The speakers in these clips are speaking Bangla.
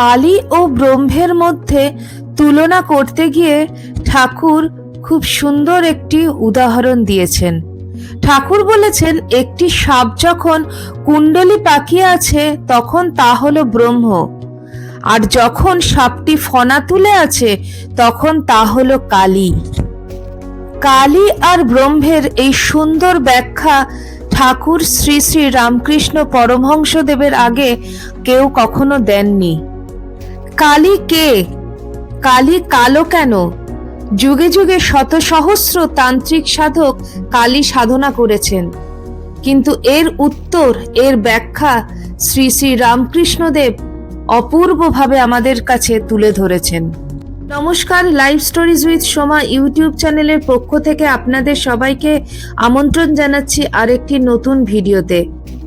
কালী ও ব্রহ্মের মধ্যে তুলনা করতে গিয়ে ঠাকুর খুব সুন্দর একটি উদাহরণ দিয়েছেন। ঠাকুর বলেছেন, একটি সাপ যখন কুণ্ডলি পাকিয়ে আছে, তখন তা হলো ব্রহ্ম। আর যখন সাপটি ফনা তুলে আছে, তখন তা হলো কালী। কালী আর ব্রহ্মের এই সুন্দর ব্যাখ্যা ঠাকুর শ্রী শ্রী রামকৃষ্ণ পরমহংসদেবের আগে কেউ কখনো দেননি। কালী কে? কালী কালো কেন? যুগে যুগে শত সহস্র তান্ত্রিক সাধক কালী সাধনা করেছেন। কিন্তু এর উত্তর, এর ব্যাখ্যা শ্রী শ্রী রামকৃষ্ণদেব অপূর্বভাবে আমাদের কাছে তুলে ধরেছেন। নমস্কার live stories with Soma YouTube চ্যানেলের পক্ষ থেকে আপনাদের সবাইকে আমন্ত্রণ জানাচ্ছি আরেকটি নতুন ভিডিওতে।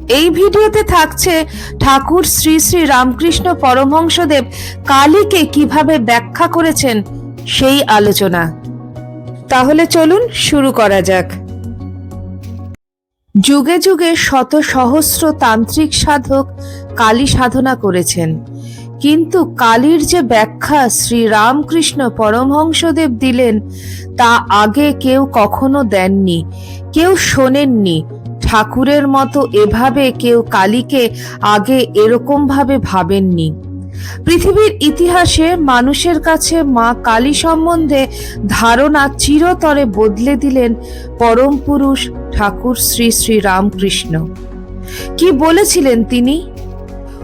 এই ভিডিওতে থাকছে ঠাকুর শ্রী শ্রী রামকৃষ্ণ পরমহংসদেব কালীকে কীভাবে ব্যাখ্যা করেছেন সেই আলোচনা। তাহলে চলুন শুরু করা যাক। যুগে যুগে শত সহস্র তান্ত্রিক সাধক কালী সাধনা করেছেন। কিন্তু কালীর যে ব্যাখ্যা শ্রী রামকৃষ্ণ পরমহংসদেব দিলেন, তা আগে কেউ কখনো দেননি, কেউ শোনেননি। ঠাকুরের মতো এভাবে কেউ কালীকে আগে এরকম ভাবে ভাবেননি। পৃথিবীর ইতিহাসে মানুষের কাছে মা কালী সম্বন্ধে ধারণা চিরতরে বদলে দিলেন পরম পুরুষ ঠাকুর শ্রী শ্রী রামকৃষ্ণ। কি বলেছিলেন তিনি?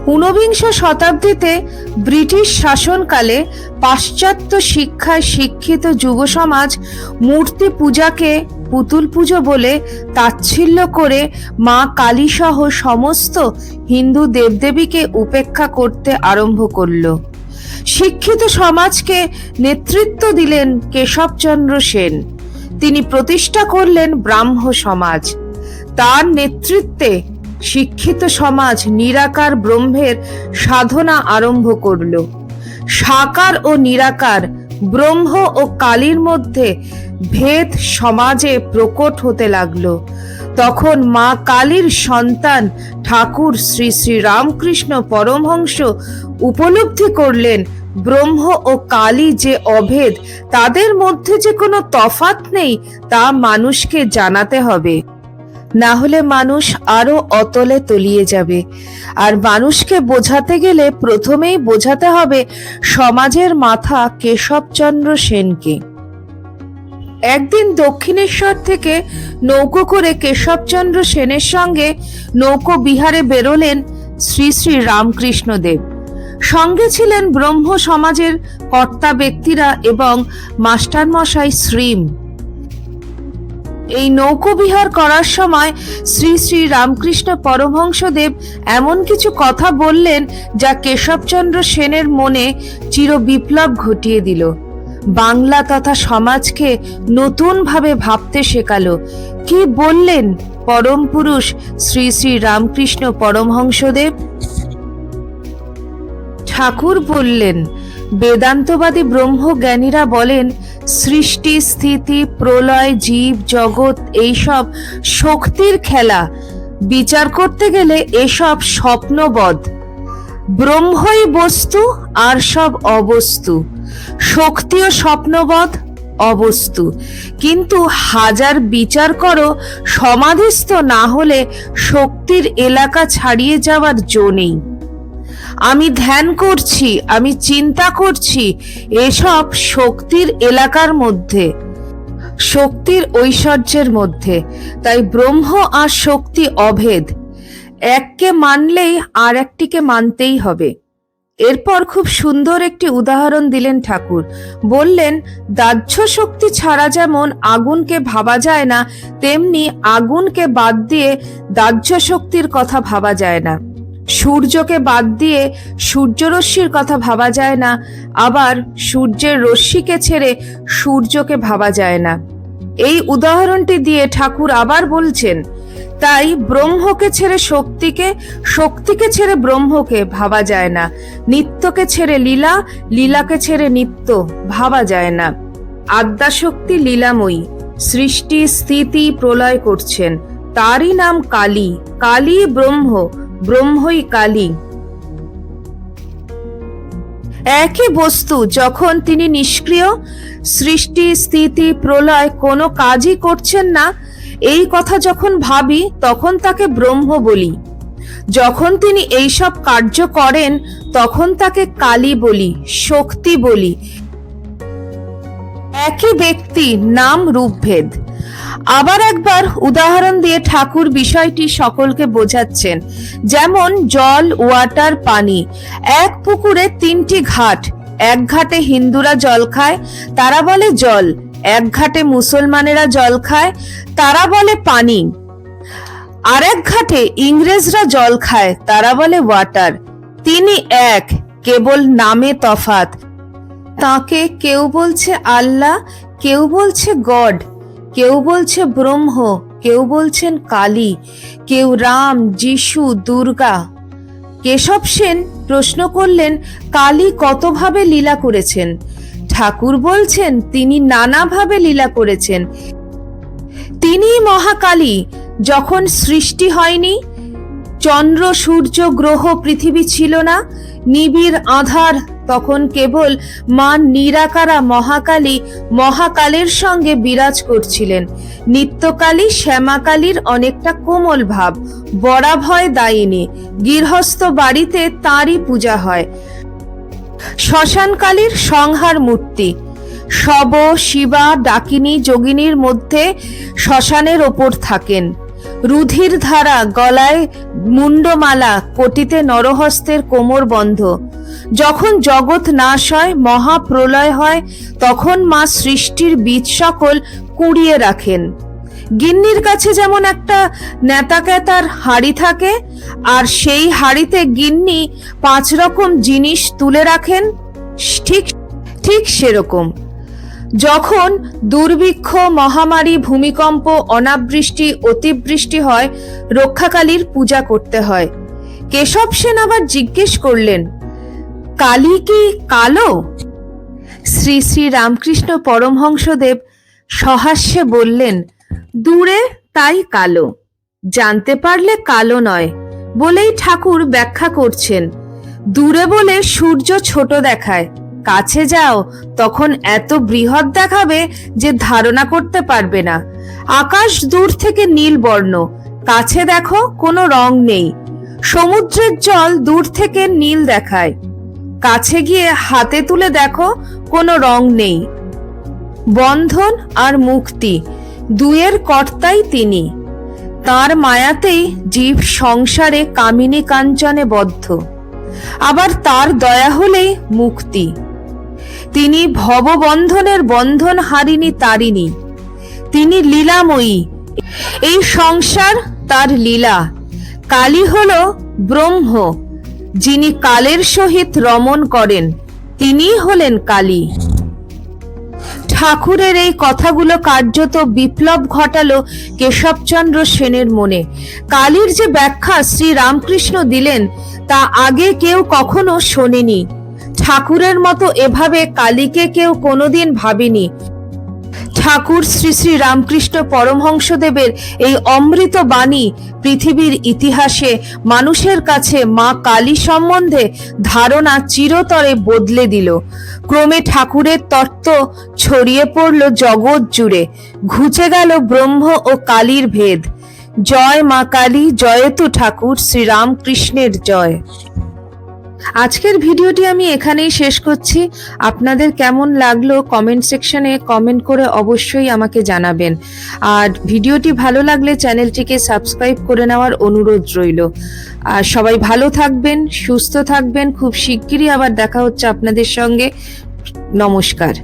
ঊনবিংশ শতাব্দীতে ব্রিটিশ শাসনকালে পাশ্চাত্য শিক্ষায় শিক্ষিত যুব সমাজ মূর্তি পূজাকে পুতুল পুজো বলে তাচ্ছিল্য করে মা কালীসহ সমস্ত হিন্দু দেবদেবীকে উপেক্ষা করতে আরম্ভ করল। শিক্ষিত সমাজকে নেতৃত্ব দিলেন কেশবচন্দ্র সেন। তিনি প্রতিষ্ঠা করলেন ব্রাহ্ম সমাজ। তার নেতৃত্বে শিক্ষিত সমাজ নিরাকার ব্রহ্মের সাধনা আরম্ভ করল। সাকার ও নিরাকার ব্রহ্ম ও কালীর মধ্যে ভেদ সমাজে প্রকট হতে লাগল। তখন মা কালীর সন্তান ঠাকুর শ্রী শ্রী রামকৃষ্ণ পরমহংস উপলব্ধি করলেন, ব্রহ্ম ও কালী যে অভেদ, তাদের মধ্যে যে কোনো তফাত নেই তা মানুষকে জানাতে হবে। না হলে মানুষ আরও অতলে তলিয়ে যাবে। আর মানুষকে বোঝাতে গেলে প্রথমেই বোঝাতে হবে সমাজের মাথা কেশবচন্দ্র সেনকে। একদিন দক্ষিণেশ্বর থেকে নৌকো করে কেশবচন্দ্র সেনের সঙ্গে নৌকো বিহারে বেরোলেন শ্রী শ্রী রামকৃষ্ণ দেব সঙ্গে ছিলেন ব্রহ্ম সমাজের কর্তা ব্যক্তিরা এবং মাস্টারমশাই শ্রীম। এই নৌকোবিহার করার সময় শ্রী শ্রী রামকৃষ্ণ পরমহংসদেব এমন কিছু কথা বললেন যা কেশবচন্দ্র সেনের মনে চির বিপ্লব ঘটিয়ে দিল। বাংলা তথা সমাজকে নতুনভাবে ভাবতে শেখালো। কি বললেন পরম পুরুষ শ্রী শ্রী রামকৃষ্ণ পরমহংসদেব? ঠাকুর বললেন, বেদান্তবাদী ব্রহ্মজ্ঞানীরা বলেন সৃষ্টি, স্থিতি, প্রলয়, জীব, জগৎ, এইসব শক্তির খেলা। বিচার করতে গেলে এসব স্বপ্নবধ। ব্রহ্মই বস্তু আর সব অবস্তু। শক্তিও স্বপ্নবধ অবস্তু। কিন্তু হাজার বিচার করো, সমাধিস্থ না হলে শক্তির এলাকা ছাড়িয়ে যাওয়ার জো নেই। আমি ধ্যান করছি, আমি চিন্তা করছি, এসব শক্তির এলাকার মধ্যে, শক্তির ঐশ্বর্যের মধ্যে। তাই ব্রহ্ম আর শক্তি অভেদ। এককে মানলেই আর একটিকে মানতেই হবে। এরপর খুব সুন্দর একটি উদাহরণ দিলেন ঠাকুর। বললেন, দাহ্য শক্তি ছাড়া যেমন আগুনকে ভাবা যায় না, তেমনি আগুনকে বাদ দিয়ে দাহ্য শক্তির কথা ভাবা যায় না। সূর্যকে বাদ দিয়ে সূর্যরশ্মির কথা ভাবা যায় না, আবার সূর্যের রশ্মিকে ছেড়ে সূর্যকে ভাবা যায় না। এই উদাহরণটি দিয়ে ঠাকুর আবার বলছেন, তাই ব্রহ্মকে ছেড়ে শক্তিকে শক্তিকে ছেড়ে ব্রহ্মকে ভাবা যায় না। নিত্যকে ছেড়ে লীলা, লীলাকে ছেড়ে নিত্য ভাবা যায় না। আদ্যাশক্তি লীলাময়ী, সৃষ্টি স্থিতি প্রলয় করছেন। তারই নাম কালী কালী ব্রহ্ম। ব্রহ্মই কালী। একই বস্তু, যখন তিনি নিষ্ক্রিয়, সৃষ্টি, স্থিতি, প্রলয় কোনো কাজই করছেন না, এই কথা যখন ভাবি, তখন তাকে ব্রহ্ম বলি। যখন তিনি এইসব কার্য করেন, তখন তাকে কালী বলি, শক্তি বলি। একই ব্যক্তি, নাম রূপভেদ। আবার একবার উদাহরণ দিয়ে ঠাকুর বিষয়টি সকলকে বোঝাচ্ছেন। যেমন, জল, ওয়াটার, পানি। এক পুকুরে তিনটি ঘাট। এক ঘাটে হিন্দুরা জল খায়, তারা বলে জল। এক ঘাটে মুসলমানেরা জল খায়, তারা বলে পানি। আরেক ঘাটে ইংরেজরা জল খায়, তারা বলে ওয়াটার। তিনি এক, কেবল নামে তফাত তাকে কেউ বলছে আল্লাহ, কেউ বলছে গড। কেউ বলছে ব্রহ্ম, কেউ বলছেন কালী, কেউ রাম, যিশু, দুর্গা। কেশব সেন প্রশ্ন করলেন, কালী কতভাবে লীলা করেছেন? ঠাকুর বলছেন, তিনি নানাভাবে লীলা করেছেন। তিনি মহাকালী, যখন সৃষ্টি হয়নি, চন্দ্র, সূর্য, গ্রহ, পৃথিবী ছিল না, নিবিড় আধার তখন কেবল মা নিরাকারা মহাকালী মহাকালের সঙ্গে বিরাজ করছিলেন। নিত্যকালী শ্যামাকালীর অনেকটা কোমল ভাব বরাভয় দায়িনী, গৃহস্থ বাড়িতে তাঁরই পূজা হয়। শ্মশানকালীর সংহার মূর্তি, শব, শিবা, ডাকিনী, যোগিনীর মধ্যে শ্মশানের ওপর থাকেন। রুধির ধারা, গলায় মুন্ডমালা কোটিতে নরহস্তের কোমর বন্ধ। যখন জগৎ নাশ হয়, মহাপ্রলয় হয়, তখন মা সৃষ্টির বীজ সকল কুড়িয়ে রাখেন। গিন্নির কাছে যেমন একটা নেতাকেতার হাড়ি থাকে, আর সেই হাড়িতে গিন্নি পাঁচ রকম জিনিস তুলে রাখেন, ঠিক ঠিক সেরকম। যখন দুর্ভিক্ষ, মহামারী, ভূমিকম্প, অনাবৃষ্টি, অতিবৃষ্টি হয়, রক্ষাকালীর পূজা করতে হয়। কেশব সেন আবার জিজ্ঞেস করলেন কালী কি কালো? শ্রী শ্রী রামকৃষ্ণ পরমহংসদেব সহাস্যে বললেন, দূরে তাই কালো। জানতে পারলে কালো নয় বলেই ঠাকুর ব্যাখ্যা করছেন। দূরে বলে সূর্য ছোট দেখায়। কাছে যাও, তখন এত বৃহৎ দেখাবে যে ধারণা করতে পারবে না। আকাশ দূর থেকে নীল বর্ণ। কাছে দেখো কোনো রং নেই। সমুদ্রের জল দূর থেকে নীল দেখায়। কাছে গিয়ে হাতে তুলে দেখো, কোনো রং নেই। বন্ধন আর মুক্তি, দুয়ের কর্তাই তিনি। তার মায়াতেই জীব সংসারে কামিনী কাঞ্চনে বদ্ধ। আবার তার দয়া হলেই মুক্তি। তিনি ভববন্ধনের বন্ধন হারিনি তারিনি তিনি লীলাময়ী। এই সংসার তার লীলা। কালী হল ব্রহ্ম। যিনি কালের সহিত রমণ করেন তিনিই হলেন কালী। ঠাকুরের এই কথাগুলো কার্যত বিপ্লব ঘটালো কেশবচন্দ্র সেনের মনে। কালীর যে ব্যাখ্যা শ্রী রামকৃষ্ণ দিলেন, তা আগে কেউ কখনো শোনেনি। ঠাকুরের মতো এভাবে কালীকে কেউ কোনোদিন ভাবেনি। ঠাকুর শ্রী শ্রী রামকৃষ্ণ পরমহংসদেবের এই অমৃত বাণী পৃথিবীর ইতিহাসে মানুষের কাছে মা কালী সম্বন্ধে ধারণা চিরতরে বদলে দিল। ক্রমে ঠাকুরের তত্ত্ব ছড়িয়ে পড়ল জগৎ জুড়ে। ঘুচে গেল ব্রহ্ম ও কালীর ভেদ। জয় মা কালী জয়তু ঠাকুর শ্রীরামকৃষ্ণের জয়। আজকের ভিডিওটি আমি এখানেই শেষ করছি। আপনাদের কেমন লাগল কমেন্ট সেকশনে কমেন্ট করে অবশ্যই আমাকে জানাবেন। আর ভিডিওটি ভালো লাগলে চ্যানেলটিকে সাবস্ক্রাইব করে নেওয়ার অনুরোধ রইল। আর সবাই ভালো থাকবেন, সুস্থ থাকবেন। খুব শিগগিরই আবার দেখা হচ্ছে আপনাদের সঙ্গে। নমস্কার।